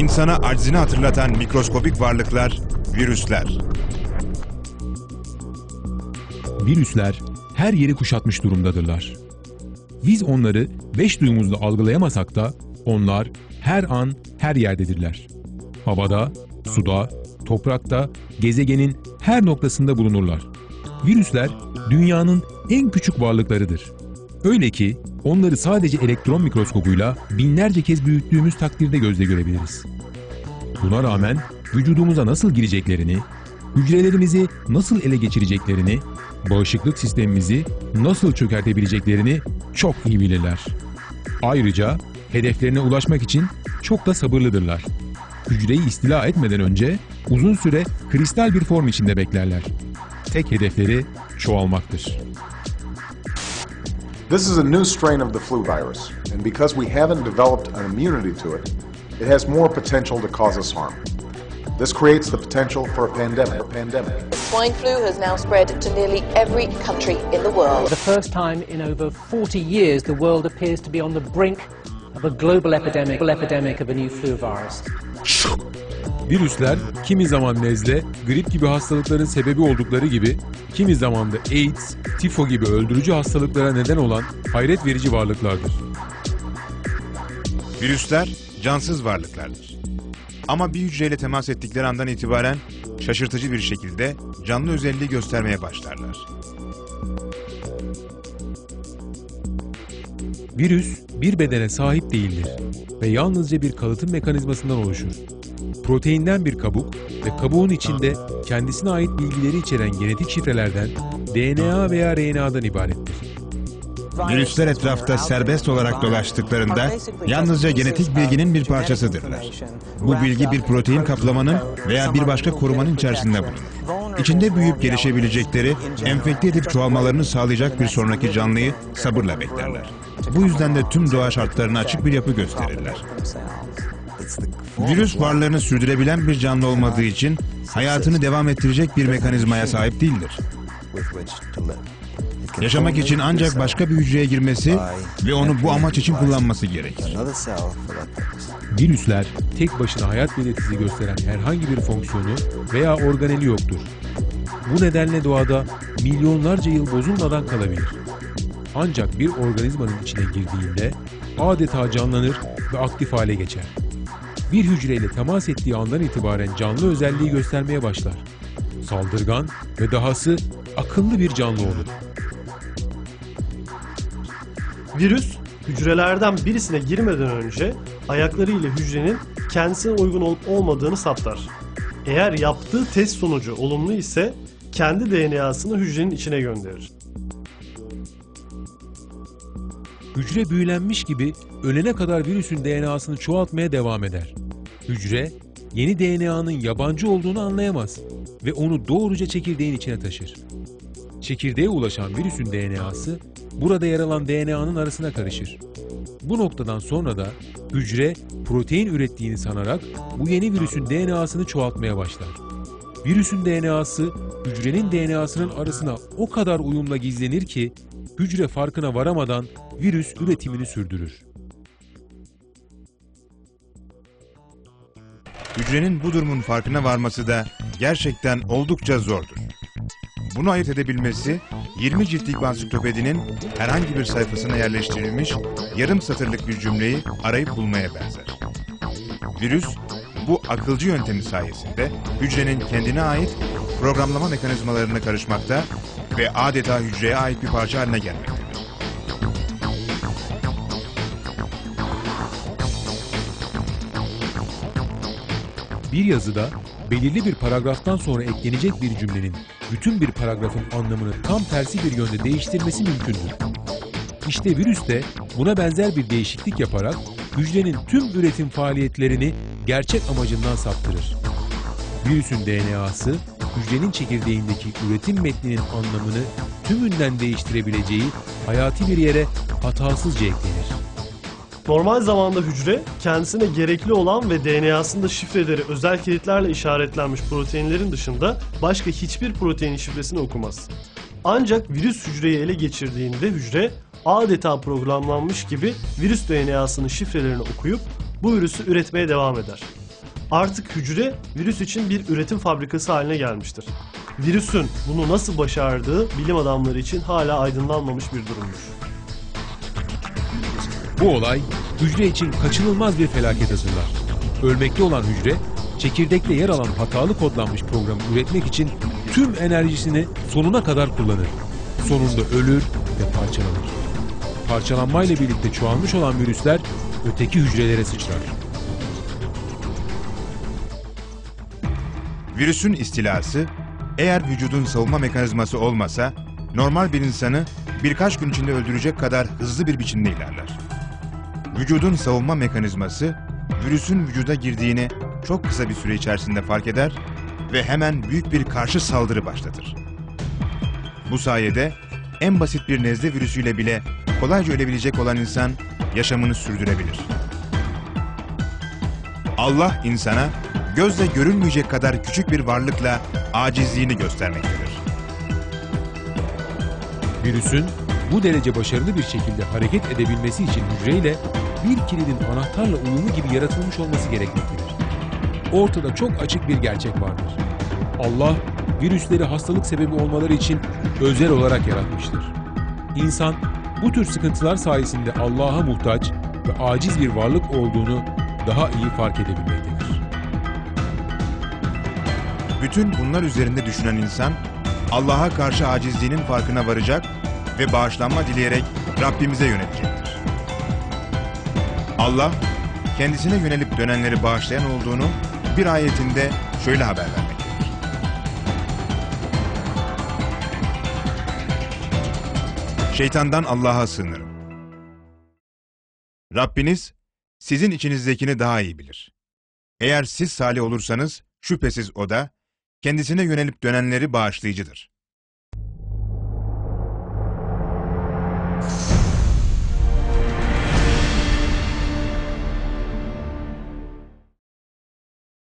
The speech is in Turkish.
İnsana aczini hatırlatan mikroskopik varlıklar, virüsler. Virüsler her yeri kuşatmış durumdadırlar. Biz onları beş duyumuzla algılayamasak da onlar her an her yerdedirler. Havada, suda, toprakta, gezegenin her noktasında bulunurlar. Virüsler dünyanın en küçük varlıklarıdır. Öyle ki onları sadece elektron mikroskobuyla binlerce kez büyüttüğümüz takdirde gözle görebiliriz. Buna rağmen vücudumuza nasıl gireceklerini, hücrelerimizi nasıl ele geçireceklerini, bağışıklık sistemimizi nasıl çökertebileceklerini çok iyi bilirler. Ayrıca hedeflerine ulaşmak için çok da sabırlıdırlar. Hücreyi istila etmeden önce uzun süre kristal bir form içinde beklerler. Tek hedefleri çoğalmaktır. This is a new strain of the flu virus, and because we haven't developed an immunity to it, it has more potential to cause us harm. This creates the potential for a pandemic. A pandemic. Swine flu has now spread to nearly every country in the world. For the first time in over 40 years, the world appears to be on the brink of a global epidemic, epidemic of a new flu virus. Virüsler kimi zaman nezle, grip gibi hastalıkların sebebi oldukları gibi kimi zaman da AIDS, tifo gibi öldürücü hastalıklara neden olan hayret verici varlıklardır. Virüsler cansız varlıklardır. Ama bir hücreyle temas ettikleri andan itibaren şaşırtıcı bir şekilde canlı özelliği göstermeye başlarlar. Virüs bir bedene sahip değildir ve yalnızca bir kalıtım mekanizmasından oluşur. Proteinden bir kabuk ve kabuğun içinde kendisine ait bilgileri içeren genetik şifrelerden DNA veya RNA'dan ibarettir. Virüsler etrafta serbest olarak dolaştıklarında yalnızca genetik bilginin bir parçasıdırlar. Bu bilgi bir protein kaplamanın veya bir başka korumanın içerisinde bulunur. İçinde büyüyüp gelişebilecekleri, enfekte edip çoğalmalarını sağlayacak bir sonraki canlıyı sabırla beklerler. Bu yüzden de tüm doğa şartlarına açık bir yapı gösterirler. Virüs varlığını sürdürebilen bir canlı olmadığı için hayatını devam ettirecek bir mekanizmaya sahip değildir. Yaşamak için ancak başka bir hücreye girmesi ve onu bu amaç için kullanması gerekir. Virüsler tek başına hayat belirtisi gösteren herhangi bir fonksiyonu veya organeli yoktur. Bu nedenle doğada milyonlarca yıl bozulmadan kalabilir. Ancak bir organizmanın içine girdiğinde adeta canlanır ve aktif hale geçer. Bir hücreyle temas ettiği andan itibaren canlı özelliği göstermeye başlar. Saldırgan ve dahası akıllı bir canlı olur. Virüs hücrelerden birisine girmeden önce ayaklarıyla hücrenin kendisine uygun olup olmadığını saptar. Eğer yaptığı test sonucu olumlu ise kendi DNA'sını hücrenin içine gönderir. Hücre büyülenmiş gibi ölene kadar virüsün DNA'sını çoğaltmaya devam eder. Hücre, yeni DNA'nın yabancı olduğunu anlayamaz ve onu doğruca çekirdeğin içine taşır. Çekirdeğe ulaşan virüsün DNA'sı burada yer alan DNA'nın arasına karışır. Bu noktadan sonra da hücre protein ürettiğini sanarak bu yeni virüsün DNA'sını çoğaltmaya başlar. Virüsün DNA'sı hücrenin DNA'sının arasına o kadar uyumla gizlenir ki hücre farkına varamadan virüs üretimini sürdürür. Hücrenin bu durumun farkına varması da gerçekten oldukça zordur. Bunu ayırt edebilmesi 20 ciltlik ansiklopedinin herhangi bir sayfasına yerleştirilmiş yarım satırlık bir cümleyi arayıp bulmaya benzer. Virüs bu akılcı yöntemi sayesinde hücrenin kendine ait programlama mekanizmalarına karışmakta ve adeta hücreye ait bir parça haline gelmektedir. Bir yazıda belirli bir paragraftan sonra eklenecek bir cümlenin bütün bir paragrafın anlamını tam tersi bir yönde değiştirmesi mümkündür. İşte virüs de buna benzer bir değişiklik yaparak hücrenin tüm üretim faaliyetlerini gerçek amacından saptırır. Virüsün DNA'sı hücrenin çekirdeğindeki üretim metninin anlamını tümünden değiştirebileceği hayati bir yere hatasızca eklenir. Normal zamanda hücre kendisine gerekli olan ve DNA'sında şifreleri özel kilitlerle işaretlenmiş proteinlerin dışında başka hiçbir proteinin şifresini okumaz. Ancak virüs hücreyi ele geçirdiğinde hücre adeta programlanmış gibi virüs DNA'sının şifrelerini okuyup bu virüsü üretmeye devam eder. Artık hücre virüs için bir üretim fabrikası haline gelmiştir. Virüsün bunu nasıl başardığı bilim adamları için hala aydınlanmamış bir durumdur. Bu olay hücre için kaçınılmaz bir felaket hazırlar. Ölmekte olan hücre, çekirdekte yer alan hatalı kodlanmış programı üretmek için tüm enerjisini sonuna kadar kullanır. Sonunda ölür ve parçalanır. Parçalanmayla birlikte çoğalmış olan virüsler öteki hücrelere sıçrar. Virüsün istilası, eğer vücudun savunma mekanizması olmasa, normal bir insanı birkaç gün içinde öldürecek kadar hızlı bir biçimde ilerler. Vücudun savunma mekanizması, virüsün vücuda girdiğini çok kısa bir süre içerisinde fark eder ve hemen büyük bir karşı saldırı başlatır. Bu sayede en basit bir nezle virüsüyle bile kolayca ölebilecek olan insan yaşamını sürdürebilir. Allah insana gözle görülmeyecek kadar küçük bir varlıkla acizliğini göstermektedir. Virüsün bu derece başarılı bir şekilde hareket edebilmesi için hücreyle bir kilidin anahtarla uyumlu gibi yaratılmış olması gerekmektedir. Ortada çok açık bir gerçek vardır. Allah virüsleri hastalık sebebi olmaları için özel olarak yaratmıştır. İnsan bu tür sıkıntılar sayesinde Allah'a muhtaç ve aciz bir varlık olduğunu daha iyi fark edebilmektedir. Bütün bunlar üzerinde düşünen insan, Allah'a karşı acizliğinin farkına varacak ve bağışlanma dileyerek Rabbimize yönelecektir. Allah, kendisine yönelip dönenleri bağışlayan olduğunu bir ayetinde şöyle haber vermektedir. Şeytandan Allah'a sığınırım. Rabbiniz, sizin içinizdekini daha iyi bilir. Eğer siz salih olursanız, şüphesiz O da, kendisine yönelip dönenleri bağışlayıcıdır.